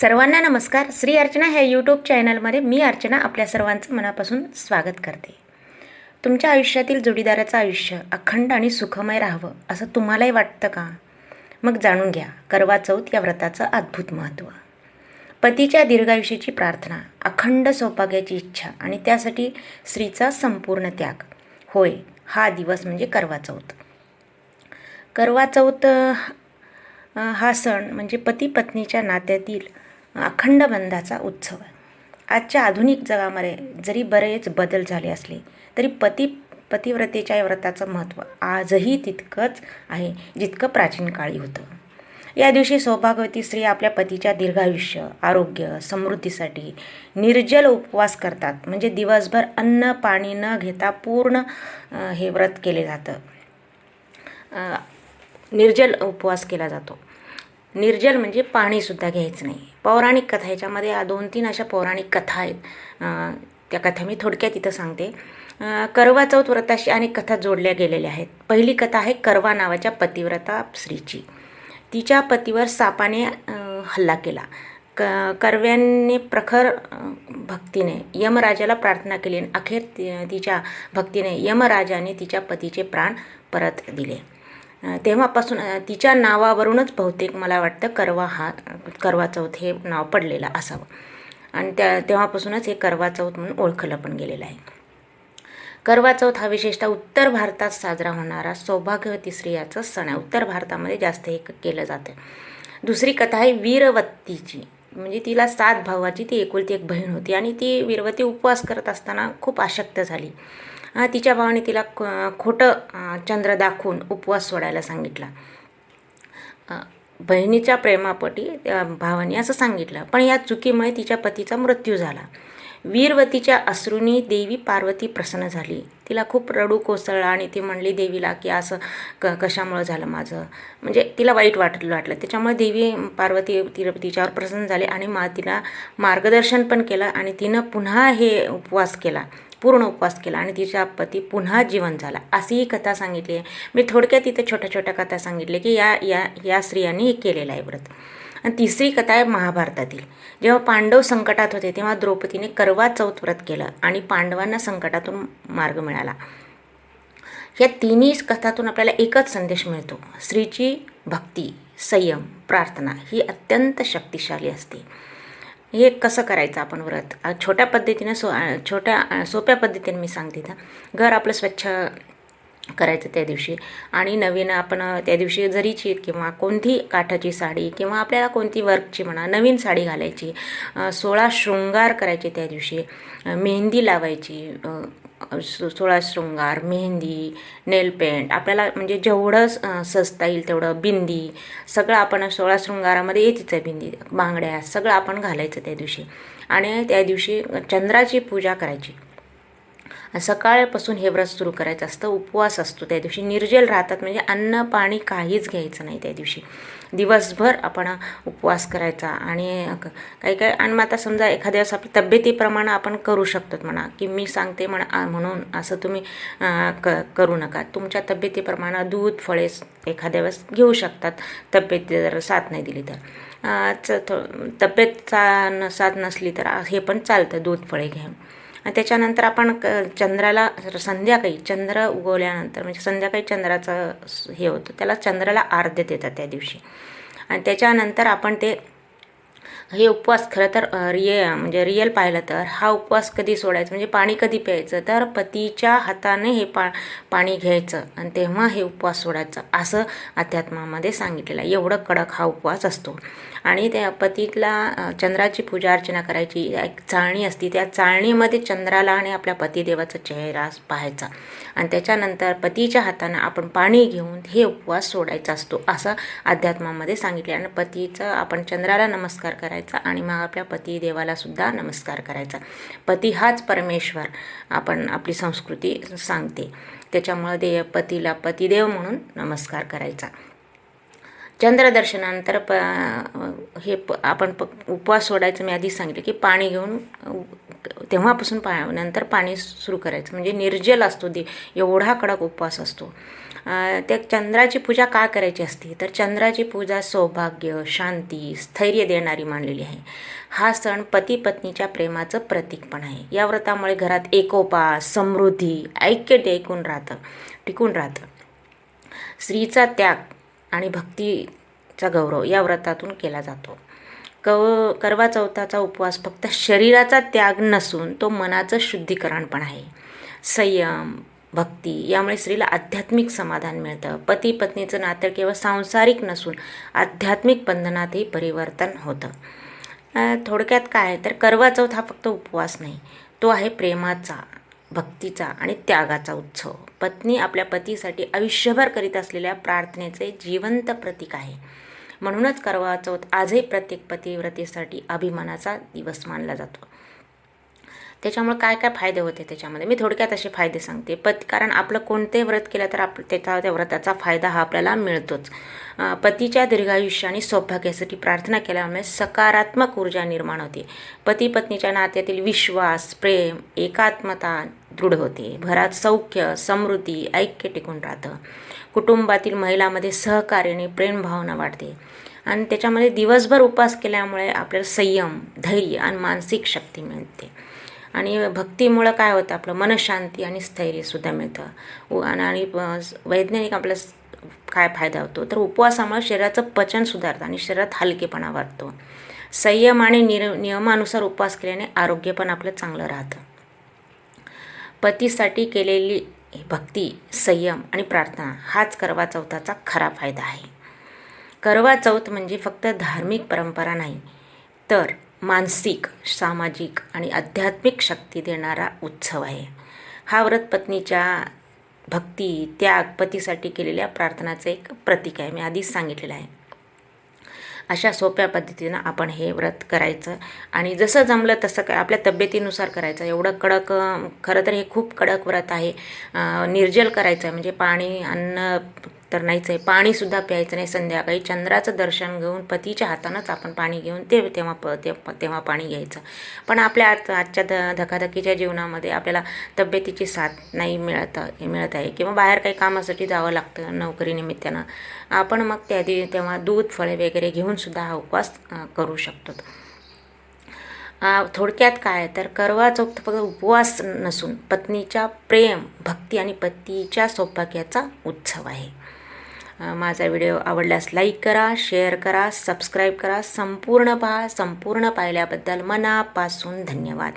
सर्वांना नमस्कार. श्री अर्चना ह्या यूट्यूब चॅनलमध्ये मी अर्चना आपल्या सर्वांचं मनापासून स्वागत करते. तुमच्या आयुष्यातील जोडीदाराचं आयुष्य अखंड आणि सुखमय राहावं असं तुम्हालाही वाटतं का? मग जाणून घ्या करवा चौथ या व्रताचं अद्भुत महत्त्व. पतीच्या दीर्घायुष्याची प्रार्थना अखंड सौभाग्याची इच्छा आणि त्यासाठी स्त्रीचा संपूर्ण त्याग. होय हा दिवस म्हणजे करवा चौथ. करवा चौथ हा सण म्हणजे पती पत्नीच्या नात्यातील अखंड बंधाचा उत्सव आहे. आजच्या आधुनिक जगामध्ये जरी बरेच बदल झाले असले तरी पती पतिव्रतेच्या व्रताचं महत्त्व आजही तितकंच आहे जितकं प्राचीन काळी होतं. या दिवशी सौभाग्यवती स्त्री आपल्या पतीच्या दीर्घायुष्य आरोग्य समृद्धीसाठी निर्जल उपवास करतात. म्हणजे दिवसभर अन्न पाणी न घेता पूर्ण हे व्रत केले जातं. निर्जल उपवास केला जातो. निर्जल म्हणजे पाणीसुद्धा घ्यायचं नाही. पौराणिक कथा ह्याच्यामध्ये दोन तीन अशा पौराणिक कथा आहेत. त्या कथा मी थोडक्यात इथं सांगते. करवा चौथ व्रताशी अनेक कथा जोडल्या गेलेल्या आहेत. पहिली कथा आहे करवा नावाच्या पतिव्रता स्त्रीची. तिच्या पतीवर सापाने हल्ला केला. क करव्यांनी प्रखर भक्तीने यमराजाला प्रार्थना केली आणि अखेर ति- तिच्या भक्तीने यमराजाने तिच्या पतीचे प्राण परत दिले. तेव्हापासून तिच्या नावावरूनच बहुतेक मला वाटतं करवा हा करवा चौथ हे नाव पडलेलं असावं. आणि त्या तेव्हापासूनच हे करवा चौथ म्हणून ओळखलं पण गेलेलं आहे. करवा चौथ हा विशेषतः उत्तर भारतात साजरा होणारा सौभाग्यवती स्त्रियाचा सण आहे. उत्तर भारतामध्ये जास्त हे केलं जातं. दुसरी कथा आहे वीरवतीची म्हणजे तिला सात भावाची ती एकुलती एक बहीण होती आणि ती वीरवती उपवास करत असताना खूप आशक्त झाली. तिच्या भावाने तिला खोटं चंद्र दाखवून उपवास सोडायला सांगितला. बहिणीच्या प्रेमापोटी त्या भावाने असं सांगितलं. पण या चुकीमुळे तिच्या पतीचा मृत्यू झाला. वीरवतीच्या अश्रूंनी देवी पार्वती प्रसन्न झाली. तिला खूप रडू कोसळला आणि ती म्हणली देवीला की असं क कशामुळं झालं माझं? म्हणजे तिला वाईट वाटलं वाटलं. त्याच्यामुळे देवी पार्वती ति तिच्यावर प्रसन्न झाली आणि मा तिला मार्गदर्शन पण केलं आणि तिनं पुन्हा हे उपवास केला. पूर्ण उपवास केला आणि तिचा पती पुन्हा जीवन झाला. अशी ही कथा सांगितली आहे. मी थोडक्यात तिथं छोट्या छोट्या कथा सांगितल्या की या या या स्त्रियांनी हे केलेलं आहे व्रत. आणि तिसरी कथा आहे महाभारतातील. जेव्हा पांडव संकटात होते तेव्हा द्रौपदीने करवा चौथ व्रत केलं आणि पांडवांना संकटातून मार्ग मिळाला. या तिन्ही कथातून आपल्याला एकच संदेश मिळतो. स्त्रीची भक्ती संयम प्रार्थना ही अत्यंत शक्तिशाली असते. हे कसं करायचं आपण व्रत? छोट्या पद्धतीनं सो छोट्या सोप्या पद्धतीने मी सांगते तर घर आपलं स्वच्छ करायचं त्या दिवशी. आणि नवीन आपण त्या दिवशी जरीची किंवा कोणती काठाची साडी किंवा आपल्याला कोणती वर्कची म्हणा नवीन साडी घालायची सोळा शृंगार करायचे त्या दिवशी. मेहंदी लावायची सोळा शृंगार मेहंदी नेल पेंट आपल्याला म्हणजे जेवढं सजता येईल तेवढं बिंदी सगळं आपण सोळा शृंगारामध्ये येतीच आहे बिंदी बांगड्या सगळं आपण घालायचं त्या दिवशी. आणि त्या दिवशी चंद्राची पूजा करायची. सकाळपासून हे व्रत सुरू करायचं असतं. उपवास असतो त्या दिवशी. निर्जल राहतात म्हणजे अन्न पाणी काहीच घ्यायचं नाही त्या दिवशी. दिवसभर आपण उपवास करायचा आणि काही काही आणि मग आता समजा एखाद्या वेळेस आपल्या तब्येतीप्रमाणे आपण करू शकतो म्हणा की मी सांगते म्हणा म्हणून असं तुम्ही क करू नका. तुमच्या तब्येतीप्रमाणे दूध फळे एखाद्या वेळेस घेऊ शकतात. तब्येत जर साथ नाही दिली तर. च थो तब्येत चा न साथ नसली तर हे पण चालतं. दूध फळे घेऊन आणि त्याच्यानंतर आपण क चंद्राला संध्याकाळी चंद्र उगवल्यानंतर म्हणजे संध्याकाळी चंद्राचं हे होतं त्याला चंद्राला आर्द्य देतात त्या दिवशी. आणि त्याच्यानंतर आपण ते हे उपवास खरं तर रिय म्हणजे रिअल पाहिलं तर हा उपवास कधी सोडायचा? म्हणजे पाणी कधी प्यायचं? तर पतीच्या हाताने हे पा पाणी घ्यायचं आणि तेव्हा हे उपवास सोडायचं असं अध्यात्मामध्ये सांगितलेलं आहे. एवढं कडक हा उपवास असतो. आणि त्या पतीला चंद्राची पूजा अर्चना करायची. एक चाळणी असती त्या चाळणीमध्ये चंद्राला आणि आपल्या पतिदेवाचा चेहरा पाहायचा. आणि त्याच्यानंतर पतीच्या हातानं आपण पाणी घेऊन हे उपवास सोडायचा असतो असं अध्यात्मामध्ये सांगितले आणि पतीचं आपण चंद्राला नमस्कार करायचा. आणि मग आपल्या पतिदेवाला सुद्धा नमस्कार करायचा. पती हाच परमेश्वर आपण आपली संस्कृती सांगते. त्याच्यामुळं दे पतीला पतिदेव म्हणून नमस्कार करायचा. चंद्रदर्शनानंतर प हे प आपण प उपवास सोडायचं मी आधीच सांगितलं की पाणी घेऊन तेव्हापासून पा नंतर पाणी सुरू करायचं. म्हणजे निर्जल असतो दे एवढा कडक उपवास असतो. त्या चंद्राची पूजा का करायची असते? तर चंद्राची पूजा सौभाग्य शांती स्थैर्य देणारी मानलेली आहे. हा सण पती पत्नीच्या प्रेमाचं प्रतीक पण आहे. या व्रतामुळे घरात एकोपा समृद्धी ऐक्य टिकून राहतं टिकून राहतं. स्त्रीचा त्याग आणि भक्तीचा गौरव या व्रतातून केला जातो. कव करवा चौथाचा उपवास फक्त शरीराचा त्याग नसून तो मनाचं शुद्धीकरण पण आहे. संयम भक्ती यामुळे स्त्रीला आध्यात्मिक समाधान मिळतं. पती पत्नीचं नातं केवळ सांसारिक नसून आध्यात्मिक बंधनातही परिवर्तन होतं. थोडक्यात काय आहे? तर करवा चौथ हा फक्त उपवास नाही. तो आहे प्रेमाचा भक्तीचा आणि त्यागाचा उत्सव. पत्नी आपल्या पतीसाठी आयुष्यभर करीत असलेल्या प्रार्थनेचे जिवंत प्रतीक आहे. म्हणूनच करवा चौथ आजही प्रत्येक पतिव्रतेसाठी अभिमानाचा दिवस मानला जातो. त्याच्यामुळे काय काय फायदे होते त्याच्यामध्ये? मी थोडक्यात असे फायदे सांगते. पत कारण आपलं कोणते व्रत केलं तर आप त्याचा त्या व्रताचा फायदा हा आपल्याला मिळतोच. पतीच्या दीर्घायुष्य आणि सौभाग्यासाठी प्रार्थना केल्यामुळे सकारात्मक ऊर्जा निर्माण होते. पती पत्नीच्या नात्यातील विश्वास प्रेम एकात्मता दृढ होते. घरात सौख्य समृद्धी ऐक्य टिकून राहतं. कुटुंबातील महिलामध्ये सहकार्याने प्रेमभावना वाढते. आणि त्याच्यामध्ये दिवसभर उपवास केल्यामुळे आपल्याला संयम धैर्य आणि मानसिक शक्ती मिळते. आणि भक्तीमुळं काय होतं आपलं मनशांती आणि स्थैर्यसुद्धा मिळतं. आणि वैज्ञानिक आपल्या काय फायदा होतो? तर उपवासामुळे शरीराचं पचन सुधारतं आणि शरीरात हलकेपणा वाढतो. संयम आणि निर नियमानुसार उपवास केल्याने आरोग्य पण आपलं चांगलं राहतं. पतीसाठी केलेली भक्ती संयम आणि प्रार्थना हाच करवा चौथाचा खरा फायदा आहे. करवा चौथ म्हणजे फक्त धार्मिक परंपरा नाही तर मानसिक सामाजिक आणि आध्यात्मिक शक्ती देणारा उत्सव आहे. हा व्रत पत्नीच्या भक्ती त्याग पतीसाठी केलेल्या प्रार्थनाचं एक प्रतीक आहे. मी आधीच सांगितलेलं आहे. अशा सोप्या पद्धतीनं आपण हे व्रत करायचं आणि जसं जमलं तसं काय आपल्या तब्येतीनुसार करायचं. एवढं कडक खरं तर हे खूप कडक व्रत आहे. निर्जल करायचं आहे. म्हणजे पाणी अन्न तर नाहीच आहे पाणीसुद्धा प्यायचं नाही संध्याकाळी. चंद्राचं दर्शन घेऊन पतीच्या हातानंच आपण पाणी घेऊन ते तेव्हा प ते तेव्हा पाणी घ्यायचं. पण आपल्या आज आजच्या ध धकाधकीच्या जीवनामध्ये आपल्याला तब्येतीची साथ नाही मिळत मिळत आहे. किंवा बाहेर काही कामासाठी जावं लागतं नोकरीनिमित्तानं आपण मग त्या दि तेव्हा दूध फळे वगैरे घेऊनसुद्धा हा उपवास करू शकतो. थोडक्यात काय तर करवा चौथ फक्त उपवास नसून पत्नीच्या प्रेम भक्ती आणि पतीच्या सौभाग्याचा उत्सव आहे. माझा व्हिडिओ आवडल्यास लाईक करा शेअर करा सबस्क्राईब करा. संपूर्ण पहा संपूर्ण पाहिल्याबद्दल मनापासून धन्यवाद.